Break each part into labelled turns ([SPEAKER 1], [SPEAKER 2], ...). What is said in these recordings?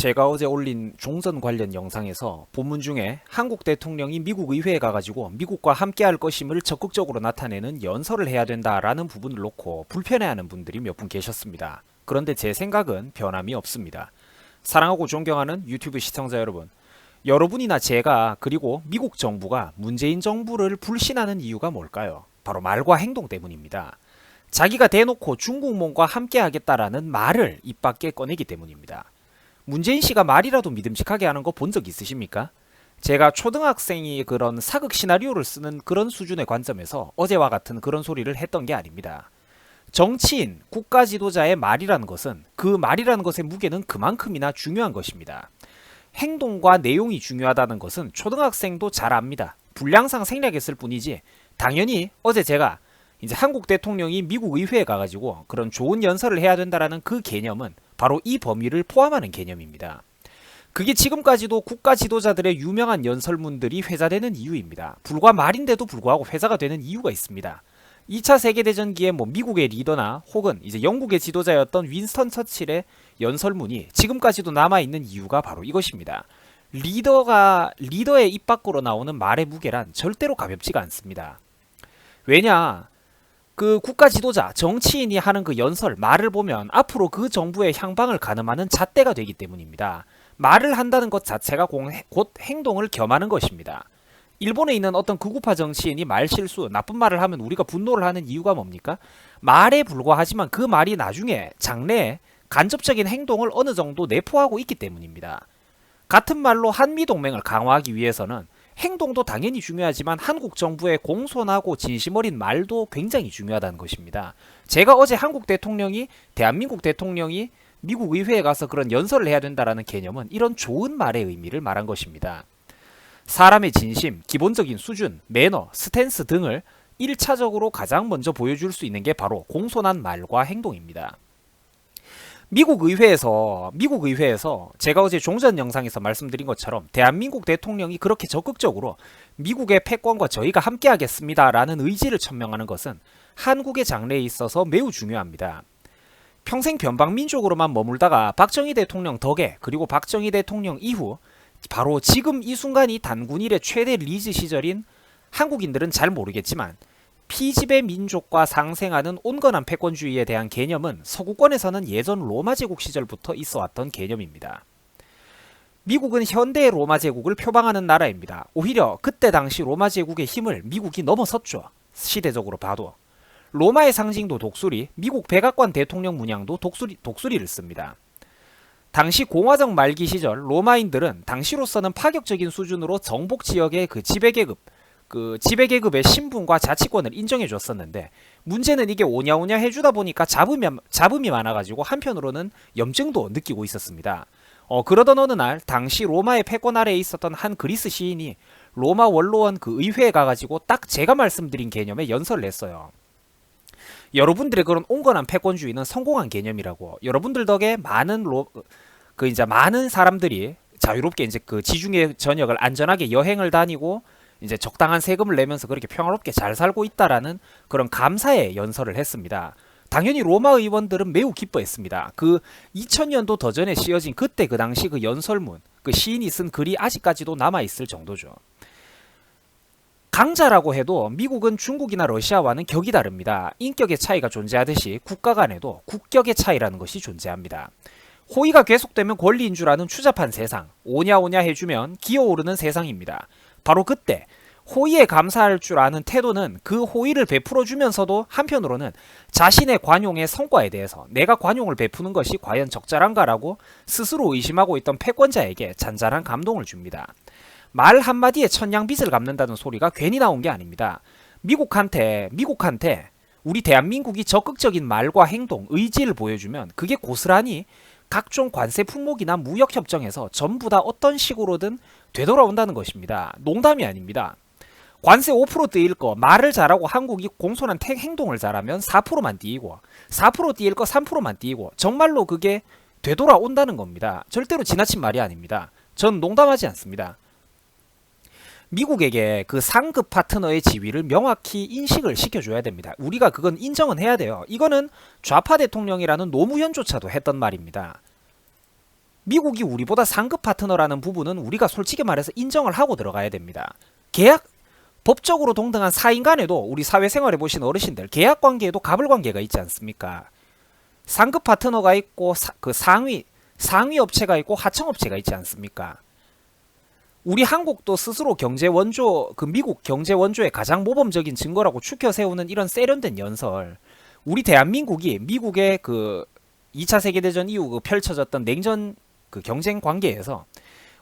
[SPEAKER 1] 제가 어제 올린 종전 관련 영상에서 본문 중에 한국 대통령이 미국 의회에 가가지고 미국과 함께할 것임을 적극적으로 나타내는 연설을 해야 된다라는 부분을 놓고 불편해하는 분들이 몇 분 계셨습니다. 그런데 제 생각은 변함이 없습니다. 사랑하고 존경하는 유튜브 시청자 여러분, 여러분이나 제가 그리고 미국 정부가 문재인 정부를 불신하는 이유가 뭘까요? 바로 말과 행동 때문입니다. 자기가 대놓고 중국몽과 함께하겠다라는 말을 입 밖에 꺼내기 때문입니다. 문재인 씨가 말이라도 믿음직하게 하는 거 본 적 있으십니까? 제가 초등학생이 그런 사극 시나리오를 쓰는 그런 수준의 관점에서 어제와 같은 그런 소리를 했던 게 아닙니다. 정치인, 국가 지도자의 말이라는 것은 그 말이라는 것의 무게는 그만큼이나 중요한 것입니다. 행동과 내용이 중요하다는 것은 초등학생도 잘 압니다. 불량상 생략했을 뿐이지 당연히 어제 제가 이제 한국 대통령이 미국 의회에 가가지고 그런 좋은 연설을 해야 된다라는 그 개념은 바로 이 범위를 포함하는 개념입니다. 그게 지금까지도 국가 지도자들의 유명한 연설문들이 회자되는 이유입니다. 불과 말인데도 불구하고 회자가 되는 이유가 있습니다. 2차 세계대전기에 뭐 미국의 리더나 혹은 이제 영국의 지도자였던 윈스턴 처칠의 연설문이 지금까지도 남아있는 이유가 바로 이것입니다. 리더가, 리더의 입 밖으로 나오는 말의 무게란 절대로 가볍지가 않습니다. 왜냐, 그 국가 지도자, 정치인이 하는 그 연설, 말을 보면 앞으로 그 정부의 향방을 가늠하는 잣대가 되기 때문입니다. 말을 한다는 것 자체가 공- 곧 행동을 겸하는 것입니다. 일본에 있는 어떤 극우파 정치인이 말 실수, 나쁜 말을 하면 우리가 분노를 하는 이유가 뭡니까? 말에 불과하지만 그 말이 나중에 장래에 간접적인 행동을 어느 정도 내포하고 있기 때문입니다. 같은 말로 한미 동맹을 강화하기 위해서는 행동도 당연히 중요하지만 한국 정부의 공손하고 진심 어린 말도 굉장히 중요하다는 것입니다. 제가 어제 한국 대통령이 대한민국 대통령이 미국 의회에 가서 그런 연설을 해야 된다라는 개념은 이런 좋은 말의 의미를 말한 것입니다. 사람의 진심, 기본적인 수준, 매너, 스탠스 등을 1차적으로 가장 먼저 보여줄 수 있는 게 바로 공손한 말과 행동입니다. 미국 의회에서 미국 의회에서 제가 어제 종전 영상에서 말씀드린 것처럼 대한민국 대통령이 그렇게 적극적으로 미국의 패권과 저희가 함께하겠습니다라는 의지를 천명하는 것은 한국의 장래에 있어서 매우 중요합니다. 평생 변방민족으로만 머물다가 박정희 대통령 덕에 그리고 박정희 대통령 이후 바로 지금 이 순간이 단군 일의 최대 리즈 시절인 한국인들은 잘 모르겠지만 피지배 민족과 상생하는 온건한 패권주의에 대한 개념은 서구권에서는 예전 로마 제국 시절부터 있어 왔던 개념입니다. 미국은 현대의 로마 제국을 표방하는 나라입니다. 오히려 그때 당시 로마 제국의 힘을 미국이 넘어섰죠. 시대적으로 봐도. 로마의 상징도 독수리, 미국 백악관 대통령 문양도 독수리, 독수리를 씁니다. 당시 공화정 말기 시절 로마인들은 당시로서는 파격적인 수준으로 정복 지역의 그 지배계급, 그 지배계급의 신분과 자치권을 인정해 줬었는데 문제는 이게 오냐오냐 해주다 보니까 잡음이, 잡음이 많아가지고 한편으로는 염증도 느끼고 있었습니다. 어, 그러던 어느 날 당시 로마의 패권 아래에 있었던 한 그리스 시인이 로마 원로원 그 의회에 가가지고 딱 제가 말씀드린 개념의 연설을 했어요. 여러분들의 그런 온건한 패권주의는 성공한 개념이라고. 여러분들 덕에 많은 로, 그 이제 많은 사람들이 자유롭게 이제 그 지중해 전역을 안전하게 여행을 다니고 이제 적당한 세금을 내면서 그렇게 평화롭게 잘 살고 있다라는 그런 감사의 연설을 했습니다. 당연히 로마 의원들은 매우 기뻐했습니다. 그 2000년도 더 전에 씌어진 그때 그 당시 그 연설문, 그 시인이 쓴 글이 아직까지도 남아 있을 정도죠. 강자라고 해도 미국은 중국이나 러시아와는 격이 다릅니다. 인격의 차이가 존재하듯이 국가 간에도 국격의 차이라는 것이 존재합니다. 호의가 계속되면 권리인 줄 아는 추잡한 세상, 오냐오냐 해주면 기어오르는 세상입니다. 바로 그때 호의에 감사할 줄 아는 태도는 그 호의를 베풀어 주면서도 한편으로는 자신의 관용의 성과에 대해서 내가 관용을 베푸는 것이 과연 적절한가라고 스스로 의심하고 있던 패권자에게 잔잔한 감동을 줍니다. 말 한마디에 천냥빚을 갚는다는 소리가 괜히 나온 게 아닙니다. 미국한테 미국한테 우리 대한민국이 적극적인 말과 행동, 의지를 보여주면 그게 고스란히 각종 관세 품목이나 무역 협정에서 전부 다 어떤 식으로든 되돌아온다는 것입니다. 농담이 아닙니다. 관세 5% 띄일 거 말을 잘하고 한국이 공손한 택 행동을 잘하면 4%만 띄이고 4% 띄일 거 3%만 띄이고 정말로 그게 되돌아온다는 겁니다. 절대로 지나친 말이 아닙니다. 전 농담하지 않습니다. 미국에게 그 상급 파트너의 지위를 명확히 인식을 시켜줘야 됩니다. 우리가 그건 인정은 해야 돼요. 이거는 좌파 대통령이라는 노무현조차도 했던 말입니다. 미국이 우리보다 상급 파트너라는 부분은 우리가 솔직히 말해서 인정을 하고 들어가야 됩니다. 계약 법적으로 동등한 사인 간에도 우리 사회생활해 보신 어르신들 계약 관계에도 갑을 관계가 있지 않습니까? 상급 파트너가 있고 사, 그 상위 상위 업체가 있고 하청 업체가 있지 않습니까? 우리 한국도 스스로 경제 원조 그 미국 경제 원조의 가장 모범적인 증거라고 추켜 세우는 이런 세련된 연설. 우리 대한민국이 미국의 그 2차 세계 대전 이후 그 펼쳐졌던 냉전 그 경쟁 관계에서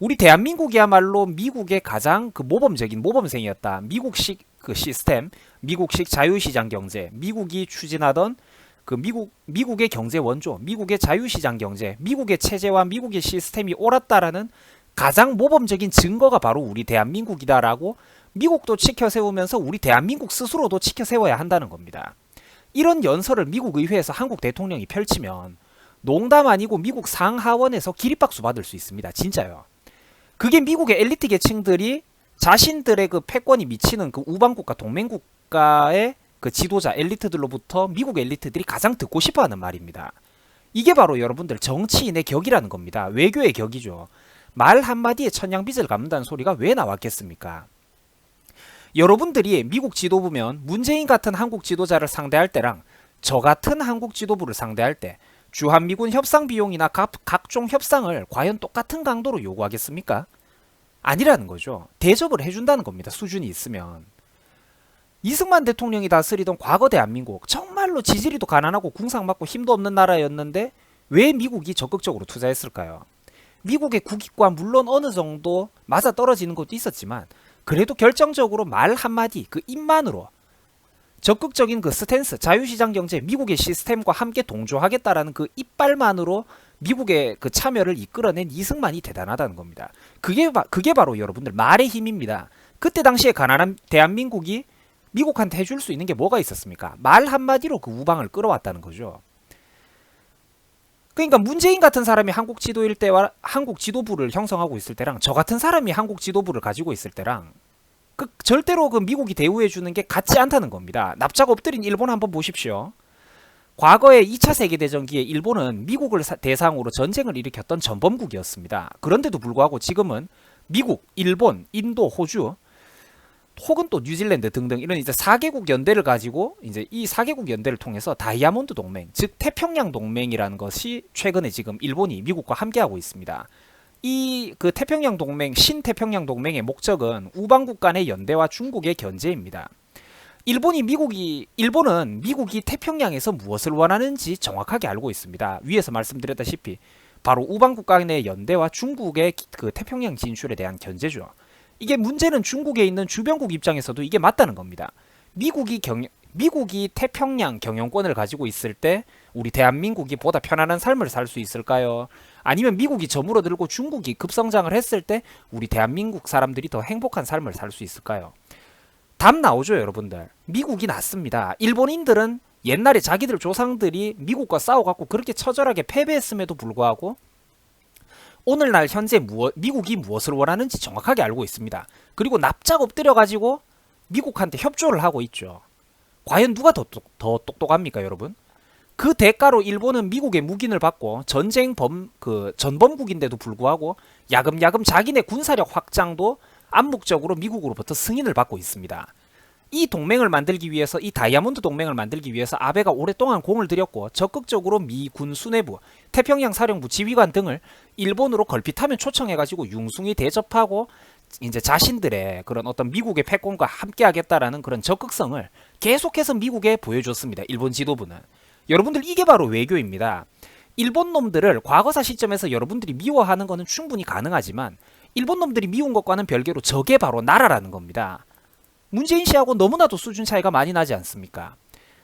[SPEAKER 1] 우리 대한민국이야말로 미국의 가장 그 모범적인 모범생이었다. 미국식 그 시스템, 미국식 자유시장 경제, 미국이 추진하던 그 미국 미국의 경제 원조, 미국의 자유시장 경제, 미국의 체제와 미국의 시스템이 옳았다라는 가장 모범적인 증거가 바로 우리 대한민국이다라고 미국도 지켜 세우면서 우리 대한민국 스스로도 지켜 세워야 한다는 겁니다. 이런 연설을 미국 의회에서 한국 대통령이 펼치면 농담 아니고 미국 상하원에서 기립박수 받을 수 있습니다. 진짜요. 그게 미국의 엘리트 계층들이 자신들의 그 패권이 미치는 그 우방국가 동맹국가의 그 지도자 엘리트들로부터 미국 엘리트들이 가장 듣고 싶어 하는 말입니다. 이게 바로 여러분들 정치인의 격이라는 겁니다. 외교의 격이죠. 말 한마디에 천냥빚을 갚는다는 소리가 왜 나왔겠습니까? 여러분들이 미국 지도부면 문재인 같은 한국 지도자를 상대할 때랑 저 같은 한국 지도부를 상대할 때 주한미군 협상 비용이나 각, 각종 협상을 과연 똑같은 강도로 요구하겠습니까? 아니라는 거죠. 대접을 해준다는 겁니다. 수준이 있으면. 이승만 대통령이 다스리던 과거 대한민국 정말로 지지리도 가난하고 궁상맞고 힘도 없는 나라였는데 왜 미국이 적극적으로 투자했을까요? 미국의 국익과 물론 어느 정도 맞아 떨어지는 것도 있었지만 그래도 결정적으로 말 한마디 그 입만으로 적극적인 그 스탠스 자유시장 경제 미국의 시스템과 함께 동조하겠다라는 그 이빨만으로 미국의 그 참여를 이끌어낸 이승만이 대단하다는 겁니다. 그게 바, 그게 바로 여러분들 말의 힘입니다. 그때 당시에 가난한 대한민국이 미국한테 해줄 수 있는 게 뭐가 있었습니까? 말 한마디로 그 우방을 끌어왔다는 거죠. 그러니까 문재인 같은 사람이 한국 지도일 때와 한국 지도부를 형성하고 있을 때랑 저 같은 사람이 한국 지도부를 가지고 있을 때랑 그 절대로 그 미국이 대우해 주는 게 같지 않다는 겁니다. 납작 엎드린 일본 한번 보십시오. 과거에 2차 세계대전기에 일본은 미국을 대상으로 전쟁을 일으켰던 전범국이었습니다. 그런데도 불구하고 지금은 미국, 일본, 인도, 호주 혹은 또 뉴질랜드 등등 이런 이제 4개국 연대를 가지고 이제 이 4개국 연대를 통해서 다이아몬드 동맹, 즉 태평양 동맹이라는 것이 최근에 지금 일본이 미국과 함께하고 있습니다. 이 그 태평양 동맹, 신태평양 동맹의 목적은 우방국 간의 연대와 중국의 견제입니다. 일본이 미국이 일본은 미국이 태평양에서 무엇을 원하는지 정확하게 알고 있습니다. 위에서 말씀드렸다시피 바로 우방국 간의 연대와 중국의 그 태평양 진출에 대한 견제죠. 이게 문제는 중국에 있는 주변국 입장에서도 이게 맞다는 겁니다. 미국이 경 미국이 태평양 경영권을 가지고 있을 때 우리 대한민국이 보다 편안한 삶을 살 수 있을까요? 아니면 미국이 저물어들고 중국이 급성장을 했을 때 우리 대한민국 사람들이 더 행복한 삶을 살 수 있을까요? 답 나오죠, 여러분들. 미국이 낫습니다. 일본인들은 옛날에 자기들 조상들이 미국과 싸워갖고 그렇게 처절하게 패배했음에도 불구하고 오늘날 현재 무엇, 미국이 무엇을 원하는지 정확하게 알고 있습니다. 그리고 납작 엎드려 가지고 미국한테 협조를 하고 있죠. 과연 누가 더, 더 똑똑합니까, 여러분? 그 대가로 일본은 미국의 묵인을 받고 전쟁 범 그 전범국인데도 불구하고 야금야금 자기네 군사력 확장도 암묵적으로 미국으로부터 승인을 받고 있습니다. 이 동맹을 만들기 위해서 이 다이아몬드 동맹을 만들기 위해서 아베가 오랫동안 공을 들였고 적극적으로 미 군 수뇌부, 태평양 사령부 지휘관 등을 일본으로 걸핏하면 초청해가지고 융숭이 대접하고 이제 자신들의 그런 어떤 미국의 패권과 함께하겠다라는 그런 적극성을 계속해서 미국에 보여줬습니다. 일본 지도부는 여러분들 이게 바로 외교입니다. 일본 놈들을 과거사 시점에서 여러분들이 미워하는 것은 충분히 가능하지만 일본 놈들이 미운 것과는 별개로 저게 바로 나라라는 겁니다. 문재인 씨하고 너무나도 수준 차이가 많이 나지 않습니까?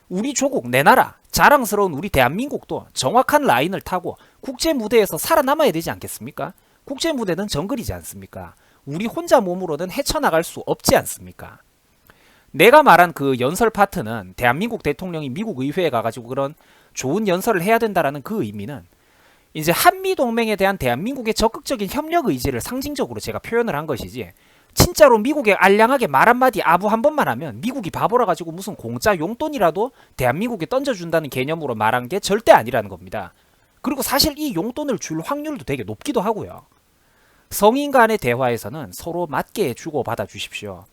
[SPEAKER 1] 우리 조국, 내 나라, 자랑스러운 우리 대한민국도 정확한 라인을 타고 국제 무대에서 살아남아야 되지 않겠습니까? 국제 무대는 정글이지 않습니까? 우리 혼자 몸으로는 헤쳐나갈 수 없지 않습니까? 내가 말한 그 연설 파트는 대한민국 대통령이 미국 의회에 가가지고 그런 좋은 연설을 해야 된다라는 그 의미는 이제 한미 동맹에 대한 대한민국의 적극적인 협력 의지를 상징적으로 제가 표현을 한 것이지 진짜로 미국에 알량하게 말 한마디 아부 한 번만 하면 미국이 바보라 가지고 무슨 공짜 용돈이라도 대한민국에 던져준다는 개념으로 말한 게 절대 아니라는 겁니다. 그리고 사실 이 용돈을 줄 확률도 되게 높기도 하고요. 성인 간의 대화에서는 서로 맞게 주고 받아 주십시오.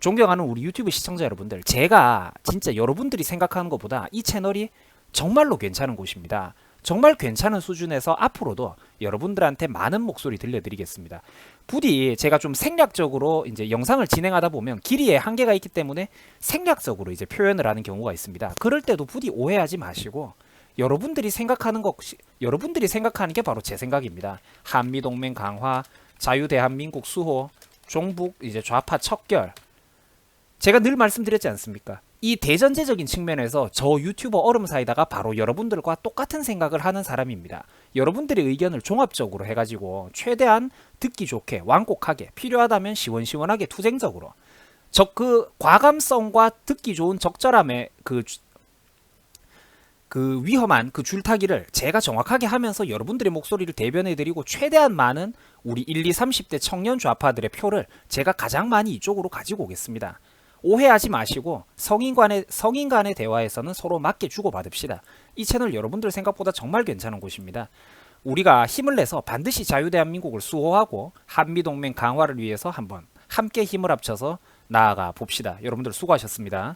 [SPEAKER 1] 존경하는 우리 유튜브 시청자 여러분들, 제가 진짜 여러분들이 생각하는 것보다 이 채널이 정말로 괜찮은 곳입니다. 정말 괜찮은 수준에서 앞으로도 여러분들한테 많은 목소리 들려드리겠습니다. 부디 제가 좀 생략적으로 이제 영상을 진행하다 보면 길이에 한계가 있기 때문에 생략적으로 이제 표현을 하는 경우가 있습니다. 그럴 때도 부디 오해하지 마시고 여러분들이 생각하는 것, 여러분들이 생각하는 게 바로 제 생각입니다. 한미 동맹 강화, 자유 대한민국 수호, 종북 이제 좌파 척결. 제가 늘 말씀드렸지 않습니까? 이 대전제적인 측면에서 저 유튜버 얼음 사이다가 바로 여러분들과 똑같은 생각을 하는 사람입니다. 여러분들의 의견을 종합적으로 해가지고 최대한 듣기 좋게 완곡하게 필요하다면 시원시원하게 투쟁적으로 적그 과감성과 듣기 좋은 적절함의 그 주- 그 위험한 그 줄타기를 제가 정확하게 하면서 여러분들의 목소리를 대변해드리고 최대한 많은 우리 1, 2, 30대 청년 좌파들의 표를 제가 가장 많이 이쪽으로 가지고 오겠습니다. 오해하지 마시고 성인 간의 성인 간의 대화에서는 서로 맞게 주고 받읍시다. 이 채널 여러분들 생각보다 정말 괜찮은 곳입니다. 우리가 힘을 내서 반드시 자유대한민국을 수호하고 한미동맹 강화를 위해서 한번 함께 힘을 합쳐서 나아가 봅시다. 여러분들 수고하셨습니다.